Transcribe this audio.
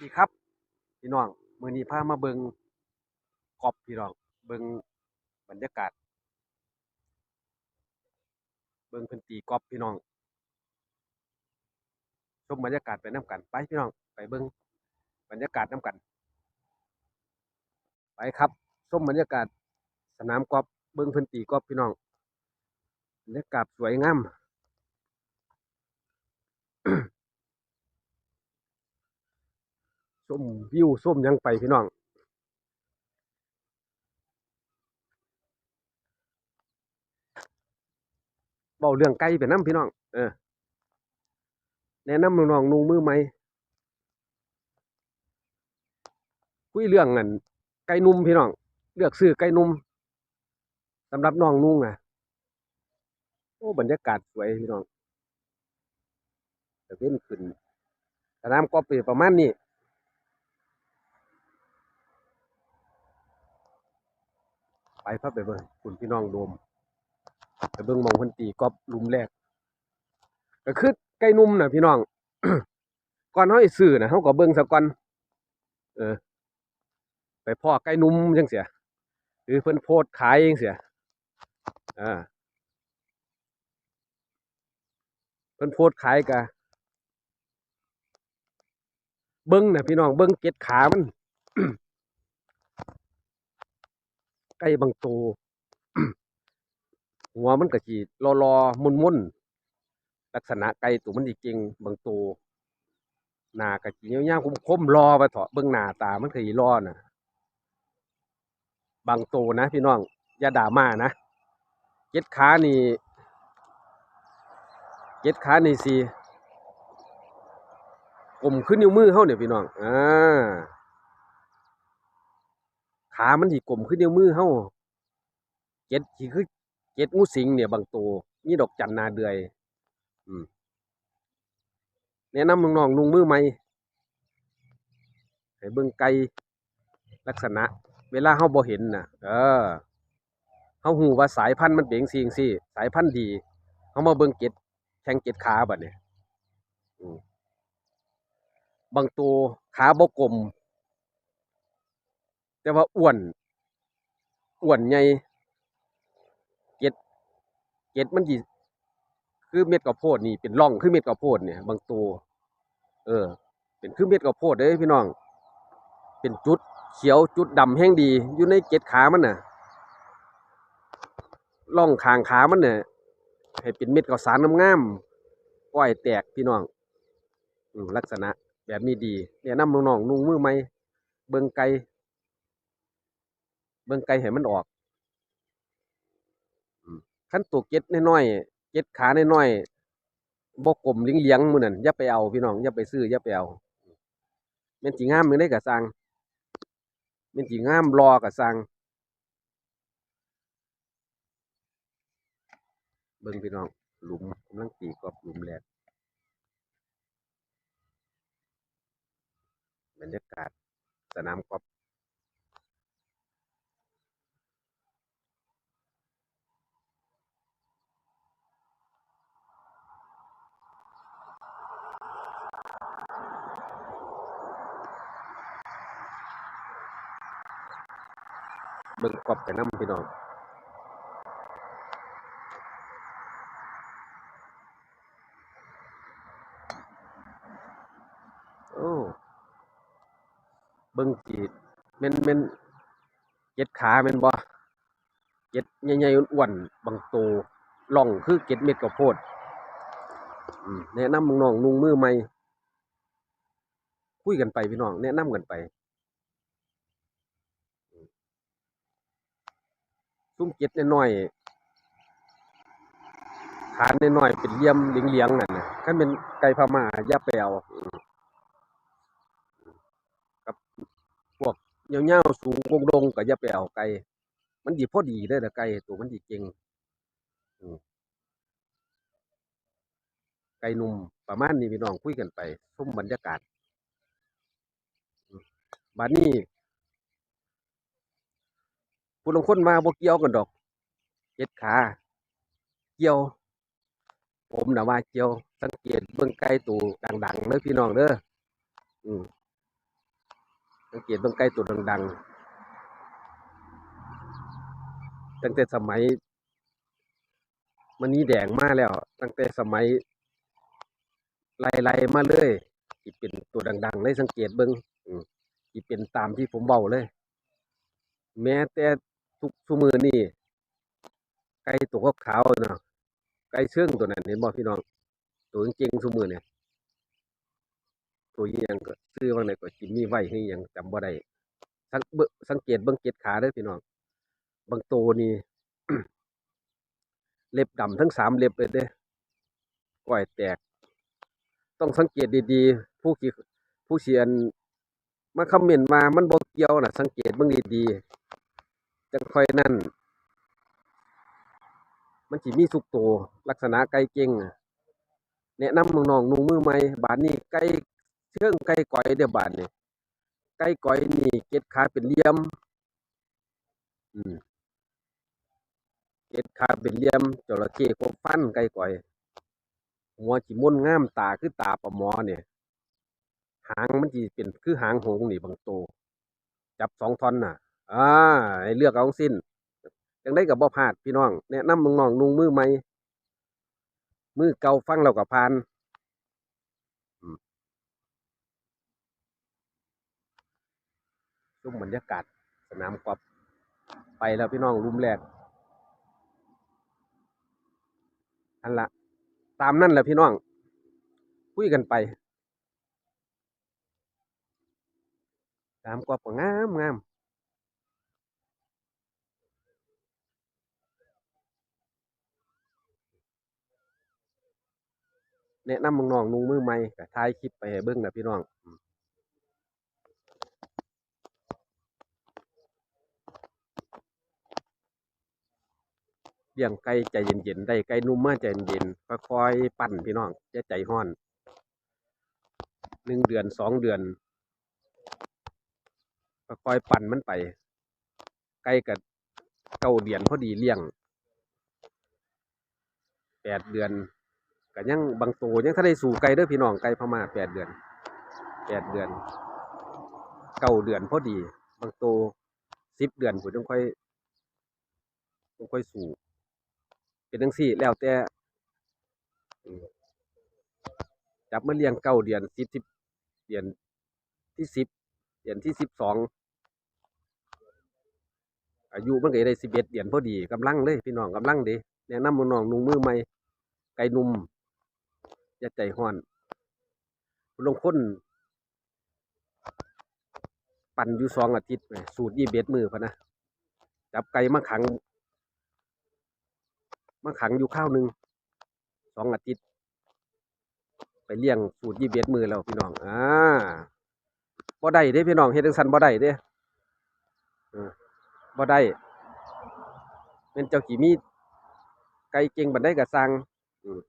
ดีครับพี่น้องมือนี้พามาเบิงกอบพี่น้อง เบิงบรรยากาศ เบิงพิ่นตีกอบพี่น้องชมบรรยากาศไปน้กัน ไปพี่น้องไปเบิงบรรยากาศน้กัน ไปครับชมบรรยากาศ สนามกอบเบิงพิ่นตีกอบพี่น้องบรรยากาศสวยงาม ส้มวิวส้มยังไปพี่น้องเบาเรื่องไก่ไปน้ำพี่น้องเออแนะนำน้องนุ่งมือใหมคุยเรื่องกันไก่นุ่มพี่น้องเลือกซื้อไก่นุ่มสำหรับน้องนุ่งอะโอ้บรรยากาศสวยพี่น้องแต่เว้นขึ้นสนามกอล์ฟเป็นประมาณนี้ ไปพับไปเบิ่งคุณพี่น้องโดมไปเบิ่งมองพันตีกอบลุมแรกก็คือไก่นุ่มน่ะพี่น้องก่อนเฮาสิซื้อน่ะเฮาก็เบิ่งซะก่อนเออ ไปพ่อไก่นุ่มจังเสียหรือเพิ่นโพสต์ขายจังเสียอ่าเพิ่นโพสต์ขายกะเบิ่งน่ะพี่น้องเบิ่งเก็ดขามัน ไก่บางตัวหัวมันก็สิรอๆมุนๆลักษณะไก่ตัวมันสิเก่งบางตัวหนาก็สิยาวๆคมๆรอไปเถาะเบิ่งหน้าตามันก็สิรอน่ะ บางตัวนะพี่น้องอย่าด่ามานะเจ็ดขานี่เจ็ดขานี่สิกลมขึ้นนิ้วมือเฮาเนี่ยพี่น้องอ่า ขามันสิกลมขึ้นนิ้วมือเฮ้าเจ็ดสิคือเจ็ดงูสิงเนี่ยบางตัวมีดอกจันนาเดือย อืมแนะนำน้องๆนุ่งมือใหม่ให้เบิ่งไก่ลักษณะ เวลาเฮาบ่เห็นน่ะเออเฮาฮู้ว่าสายพันธุ์มันเป็นจั่งซี้จั่งซี้สายพันธุ์ดีเฮามาเบิ่งเก็ดแข้งเก็ดขาบัดนี้อืมบางตัวขาบ่กลม แต่ว่าอ้วนอ้วนใหญ่เก็ดเก็ดมันสิคือเม็ดข้าวโพดนี่เป็นร่องคือเม็ดข้าวโพดเนี่ย บางตัว เออ เป็นคือเม็ดข้าวโพดเด้พี่น้อง เป็นจุดเขียวจุดดำแห้งดีอยู่ในเก็ดขามันน่ะร่องคางขามันเนี่ยให้เป็นเม็ดข้าวสารงามๆก้อยแตกพี่น้องอลักษณะแบบนี้ดีแนะนำน้องๆนุ่งมือใหม่เบิงไก่ เบิ่งไก่ให้มันออกอืมคันตัวเก็ดน้อยๆเก็ดขาน้อยๆบ่กลมเลี้ยงๆมือนั้นอย่าไปเอาพี่น้องอย่าไปซื้ออย่าไปเอาแม่นสิงามจังได๋ก็สร้างเป็นสีงามรอกับสังเบิ่งพี่น้องหลุมกำลังตีกอบหลุมแรกบรรยากาศสนามกอบเบิ่งกอบไปน้ำพี่น้องโอ้เบิ่งจีดแม่นแม่นเจ็ดขาแม่นบ่เจ็ดใหญ่ๆอ้วนๆบางโตล่องคือเก็ดเม็ดข้าวโพดอืมแนะนำน้องนุ่งมือใหม่คุยกันไปพี่น้องแนะนำกันไป ซุ่มเก็ดน้อยๆขาน้อยๆเป็นเลี่ยมเหลียงๆนั่นน่ะคันเป็นไก่พม่าย่าไปเอาอืมกับพวกยาวๆสูงโด่งๆก็อย่าไปเอาไก่มันสิพอดีเด้อล่ะไก่ตัวมันสิเก่งไก่หนุ่มประมาณนี้พี่น้องคุยกันไปชมบรรยากาศอืมบัดนี้ ผู้ลางคนมาบ่เกี่ยวกันดอกเจ็ดขา เกี่ยว ผมน่ะว่าเกี่ยว สังเกตเบิ่งไก่ตัวดังๆเด้อพี่น้องเด้ออืมสังเกตเบิ่งไก่ตัวดังๆ ตั้งแต่สมัย มันนี้แดงมากแล้ว ตั้งแต่สมัยไล่ๆมาเลยที่เป็นตัวดังๆเลยสังเกตเบิ่งอืมที่เป็นตามที่ผมเว้าเลย แม้แต่ ทุกซุมื้อนี้ไก่ตัวขาวเนาะไก่เชื่องตัวนั้นเห็นบ่พี่น้อง ตัวจริงๆซุมื้อเนี่ยตัวอีหยังก็ชื่อว่าไหนก็จิมมี่ไว้คือหยังจำบ่ได้สังเบสังเกตเบิ่งเกล็ดขาเด้พี่น้องบางตัวนี่เล็บดำทั้งสามเล็บเลยเด้ก้อยแตก ต้องสังเกตดีๆ ผู้ที่ผู้เขียนมาคอมเมนต์มามันบ่เกี่ยวนะสังเกตเบิ่งดีๆ จังค่อยนั่น มันสิมีสุกโตลักษณะไก่เก่งแนะนำน้องๆนุ่งมือใหม่บาดนี้ไก่เชิงไก่ก๋อยเด้อบาดนี้ไก่ก๋อยนี่เก็ดขาเป็นเหลี่ยมอืมเก็ดขาเป็นเหลี่ยมจระเข้ครบฟันไก่ก๋อย หัวสิม่นงามตาคือตาปลาหมอเนี่ยหางมันสิเป็นคือหางหงนี่บางโต จับสองท่อนน่ะ อ่าให้เลือกเอาทั้งสิ้นจังได้กับบ่พลาดพี่น้องแนะนำมังน้องนุ่งมือใหม่มือเก่าฟังเรากับพานอืมชมบรรยากาศสนามกอล์ฟไปแล้วพี่น้องรุมแรกอันละตามนั่นแหละพี่น้อง คุยกันไปสนามกอล์ฟก็งามงาม แนะนำน้องๆนุ่งมือใหม่ก็ถ่ายคลิปไปเบิ่งนะพี่น้องเลี้ยงไก่ใจเย็นๆได้ไก่นุ่มมาใจเย็นๆค่อยๆปั้นพี่น้องอย่าใจร้อนหนึ่งเดือนสองเดือนค่อยๆปั้นมันไป ไก่กับเก้าเดือนพอดีเลี้ยงแปดเดือน ก็ยังบางตัวยังถ้าได้สู่ไก่เด้อพี่น้องไก่พม่าแปดเดือนแปดเดือนเก้าเดือนพอดี บางตัวสิบเดือนผมต้องค่อยต้องค่อยสู่เป็นจังซี่แล้วแต่จับมาเลี้ยงเก้าเดือนสิบสิบเดือนที่สิบเดือนที่สิบสองอายุมันก็ได้สิบเอ็ดเดือนพอดีกำลังเลยพี่น้องกำลังดีแนะนำน้องนุ่งมือใหม่ไก่นุ่ม อย่าใจห้อนลงคนปั่นอยู่สองอาทิตย์สูตรยี่เบ็ดมือพะนะจับไก่มาขัง มาขังอยู่ข้าวหนึ่งสองอาทิตย์ ไปเลี้ยงสูตรยี่เบ็ดมือแล้วพี่น้องอ่าบ่ได้เด้พี่น้องเฮ็ดจังซันบ่ได้เด้บ่ได้เป็นเจ้ากี่มีไก่เก่งบันไดก็สั่งอืม